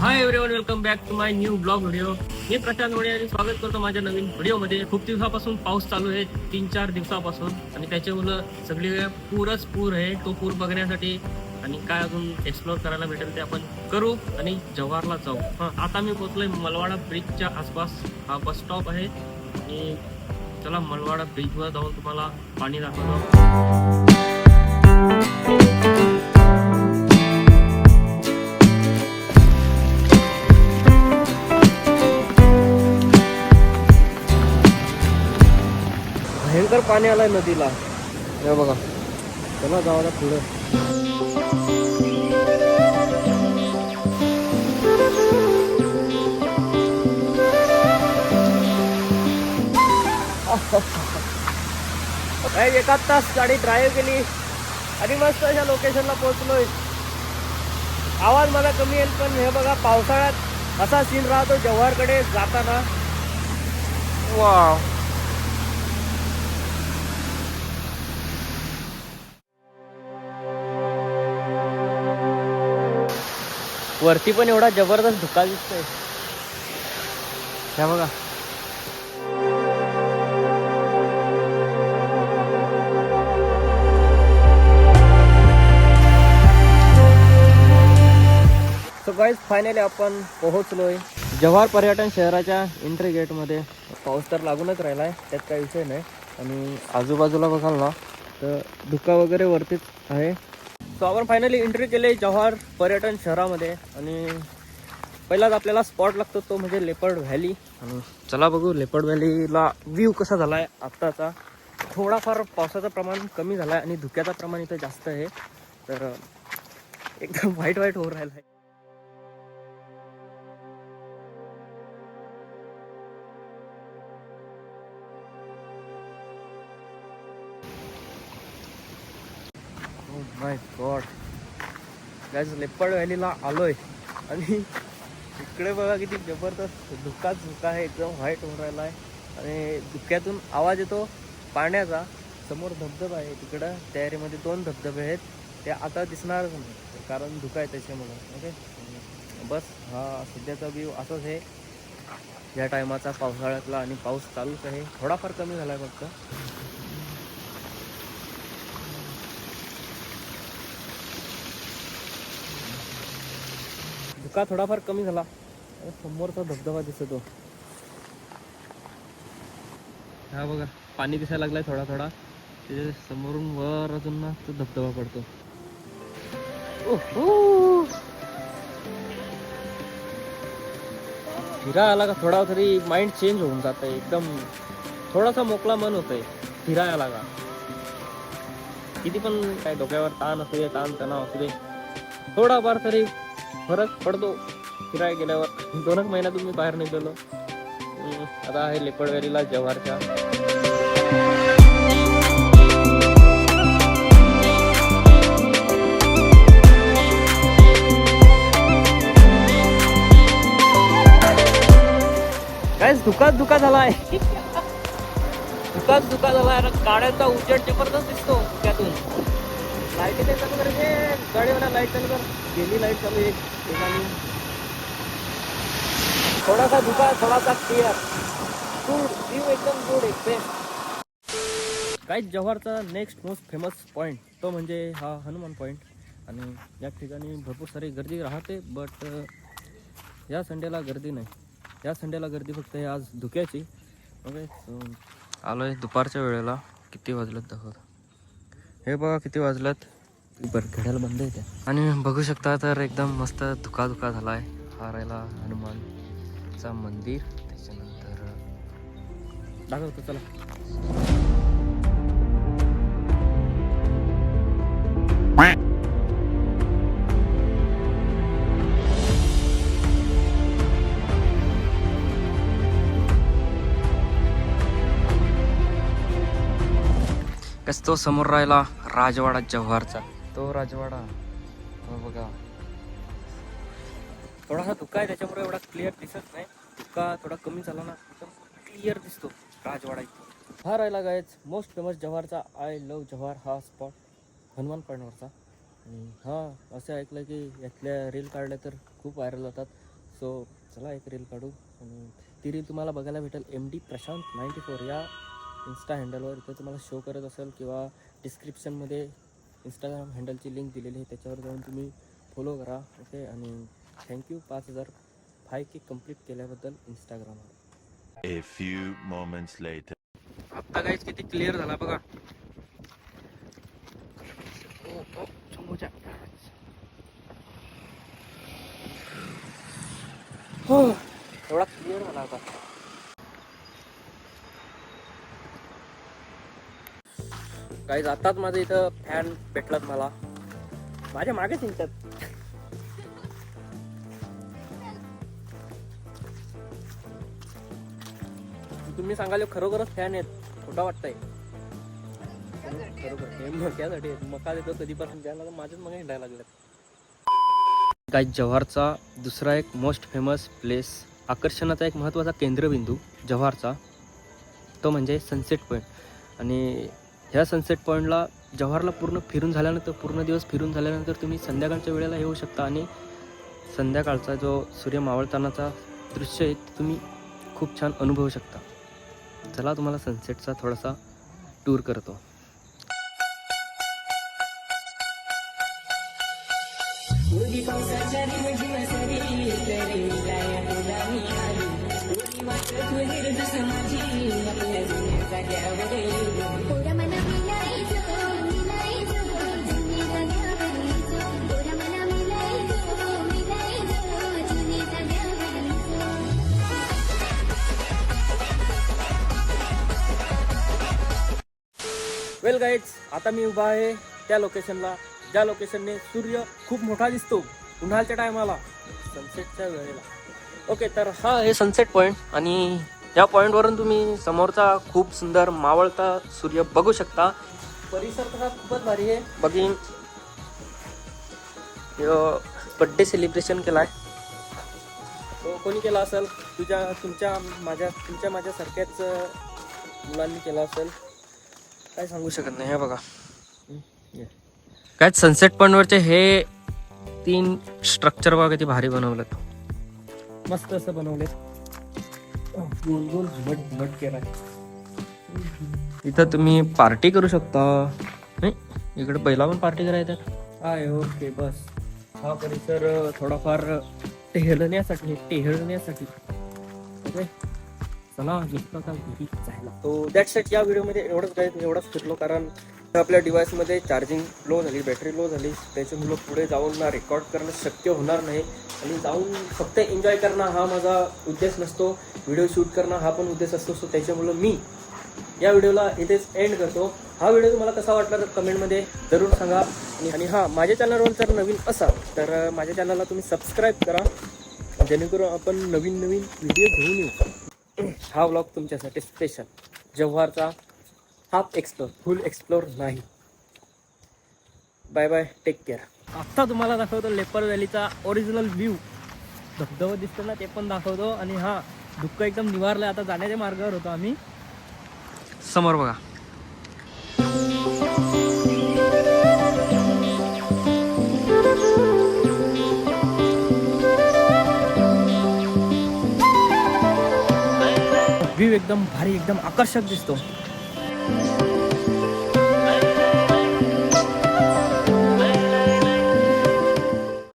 Hi everyone welcome back to my new blog video मी प्रशांत मोडे आणि स्वागत करतो माझ्या नवीन व्हिडिओमध्ये खूप दिवसापासून पाऊस चालू आहे तीन चार दिवसापासून. आणि त्याच्यामुळं सगळी पूरच पूर आहे तो पूर बघण्यासाठी. आणि काय अजून एक्सप्लोर करायला भेटेल ते आपण करू आणि जव्हारला जाऊ. हां आता मी पोहोचलोय मलवाडा ब्रिजच्या आसपास. हा बस स्टॉप आहे. आणि चला मलवाडा ब्रिजवर जाऊन तुम्हाला पाणी दाखवतो. भयंकर पाणी आलंय नदीला. हे बघा. चला जाऊ पुढे. एकाच तास गाडी ड्राईव्ह केली. आणि मस्त अशा लोकेशनला पोहोचलोय. आवाज मला कमी येईल पण हे बघा पावसाळ्यात असा सीन राहतो जव्हारकडे जाताना. वा वरती पण एवढा जबरदस्त धुका दिसतोय. ह्या बघा. सो गाईज फायनली आपण पोहोचलोय. जव्हार पर्यटन शहराच्या एंट्री गेटमध्ये पाऊस तर लागूनच राहिला आहे त्यात काही विषय नाही. आणि आजूबाजूला बघाल ना तर धुका वगैरे वरतीच आहे. सो आपण फायनली एंट्री केली जव्हार पर्यटन शहरामध्ये आणि पहिलाच आपल्याला स्पॉट लागतो तो म्हणजे लेपर्ड व्हॅली आणि चला बघू लेपर्ड व्हॅलीला व्ह्यू कसा झाला आहे आत्ताचा. थोडाफार पावसाचं प्रमाण कमी झालं आहे आणि धुक्याचं प्रमाण इथं जास्त आहे. तर एकदम वाईट वाईट होऊन राहिलं आहे माय गॉड गॅस लेपर्ड व्हॅलीला आलोय. आणि इकडे बघा किती जबरदस्त धुकाच धुका आहे एकदम व्हाईट होऊन राहिला आहे आणि धुक्यातून आवाज येतो पाण्याचा. समोर धबधबा आहे तिकडं. तयारीमध्ये दोन धबधबे आहेत. ते आता दिसणारच नाही कारण धुका आहे त्याच्यामुळं. ओके बस हा सध्याचा व्ह्यू असाच आहे. या टायमाचा पावसाळ्यातला आणि पाऊस चालूच आहे. थोडाफार कमी झाला आहे फक्त. धक्का थोडाफार कमी झाला. समोरचा धबधबा दिसतो. हा बघा पाणी दिसायला लागलाय थोडा थोडा. त्याच्या समोरून वर अजून ना तो धबधबा पडतो. उह्हू. फिरा आला का थोडा तरी माइंड चेंज होऊन जात आहे एकदम. थोडासा मोकळा मन होत आहे फिरायला का? किती पण काय डोक्यावर ताण असू दे ताण तणाव असू दे. थोडाफार तरी फरक पडतो. फिराय गेल्यावर दोनच महिन्यातून मी बाहेर निघालो. आता आहे लेपड व्हॅलीला जव्हारच्या. काय धुकाच धुका झालाय. धुकाच धुका झालाय आहे गाड्यांचा उजेड जबरदस्त दिसतो त्यातून. लाइट चालू करायचे गाडीवाला लाइट चालू कर. गेली लाइट चालू एक. ठिकाणी थोडासा धुका थोडासा क्लिअर गुड व्ह्यू एकदम गुड एकदम काही जव्हारचा नेक्स्ट मोस्ट फेमस पॉईंट तो म्हणजे हा हनुमान पॉईंट आणि या ठिकाणी भरपूर सारी गर्दी राहते बट या संडेला गर्दी नाही. या संडेला गर्दी फक्त आहे आज धुक्याची. ओके सो आलो आहे दुपारच्या वेळेला. किती वाजलेत दाखवत. हे बघा किती वाजल्यात बरं घड्याला बंद आहे त्या. आणि बघू शकता तर एकदम मस्त धुका धुका झाला आहे हा राहिला हनुमानचा मंदिर. त्याच्यानंतर दाखवतो चला. कस तो समोर राहिला राजवाडा जव्हारचा. तो राजवाडा हो बघा. थोडासा धुका आहे त्याच्यामुळे एवढा क्लिअर दिसत नाही. धुका थोडा कमी झाला ना एकदम क्लिअर दिसतो राजवाडा इथे. हा राहिला गायच मोस्ट फेमस जव्हारचा. आय लव जव्हार हा स्पॉट हनुमान पॉईंटवरचा आणि हा असं ऐकलं की यातल्या रील काढल्या तर खूप व्हायरल होतात. सो चला एक रील काढू. आणि ती रील तुम्हाला बघायला भेटेल M D Prashant ninety four या इन्स्टा हँडलवर इथं तुम्हाला शो करत असेल किंवा डिस्क्रिप्शनमध्ये इंस्टाग्राम हँडलची लिंक दिलेली आहे त्याच्यावर जाऊन तुम्ही फॉलो करा ओके आणि थँक्यू पाच हजार फाय के कंप्लीट केल्याबद्दल इंस्टाग्रामवर A few moments later. आत्ता काहीच किती क्लिअर झाला बघा ओ, ओ, समोरच्या. हो एवढा क्लिअर झाला आता काही जातात माझं इथं फॅन भेटलात मला. माझ्या मागे चिंतात तुम्ही सांगाल खरोखरच फॅन आहेत. खोटा वाटतंय. खरोखर मक्यासाठी मका देतो कधीपासून द्यायला माझ्याच मग हिंडायला लागल्यात. काय जव्हारचा दुसरा एक मोस्ट फेमस प्लेस आकर्षणाचा एक महत्त्वाचा केंद्रबिंदू जव्हारचा तो म्हणजे सनसेट पॉईंट आणि ह्या सनसेट पॉईंटला जव्हारला पूर्ण फिरून झाल्यानंतर पूर्ण दिवस फिरून झाल्यानंतर तुम्ही संध्याकाळच्या वेळेला येऊ शकता. आणि संध्याकाळचा जो सूर्य मावळतानाचा दृश्य आहे ते तुम्ही खूप छान अनुभवू शकता. चला तुम्हाला सनसेटचा थोडासा टूर करतो. वेल गाईड्स आता मी उभा आहे त्या लोकेशनला ज्या लोकेशनने सूर्य खूप मोठा दिसतो उन्हाळ्याच्या टायमाला सनसेटच्या वेळेला. ओके तर हा आहे सनसेट पॉईंट आणि या पॉईंटवरून तुम्ही समोरचा खूप सुंदर मावळता सूर्य बघू शकता. परिसर तसा खूपच भारी आहे. बघीन. बड्डे सेलिब्रेशन केला आहे तो कोणी केला असेल? तुझ्या तुमच्या माझ्या तुमच्या माझ्यासारख्याच मुलांनी केला असेल. काय सांगू शकत नाही हे बघा. काय सनसेट पॉईंटवरचे हे तीन स्ट्रक्चर बघा किती भारी बनवलेत. मस्त असं बनवले गोल गोल घुमट घुमट केला इथं तुम्ही पार्टी करू शकता. नाही, इकडे पहिला पण पार्टी करायचं आहे. ओके बस. हा परिसर थोडाफार टेहळण्यासाठी टेहळण्यासाठी. चला निघतो आता जायला. तो दॅट सेट या व्हिडिओमध्ये एवढंच काय एवढंच फिरलो कारण आपल्या डिव्हाइसमध्ये चार्जिंग लो झाली बॅटरी लो झाली. त्याच्यामुळं पुढे जाऊन ना रेकॉर्ड करणं शक्य होणार नाही. आणि जाऊन फक्त एन्जॉय करणं हा माझा उद्देश नसतो. व्हिडिओ शूट करणं हा पण उद्देश असतो. सो त्याच्यामुळं मी या व्हिडिओला इथेच एंड करतो. हा व्हिडिओ तुम्हाला कसा वाटला तर कमेंटमध्ये जरूर सांगा. आणि आणि हां माझ्या चॅनलवर जर नवीन असाल तर माझ्या चॅनलला तुम्ही सबस्क्राईब करा. जेणेकरून आपण नवीन नवीन व्हिडिओ घेऊन येऊ. हा व्लॉग तुमच्यासाठी स्पेशल जव्हारचा हाफ एक्सप्लोर फुल एक्सप्लोर नाही. बाय बाय टेक केअर आत्ता तुम्हाला दाखवतो लेपर व्हॅलीचा ओरिजिनल व्ह्यू धबधबा दिसतो ना ते पण दाखवतो. आणि हा दुःख एकदम निवारलं आता जाण्याच्या मार्गावर होतो आम्ही. समोर बघा. एकदम भारी एकदम आकर्षक दिसतो.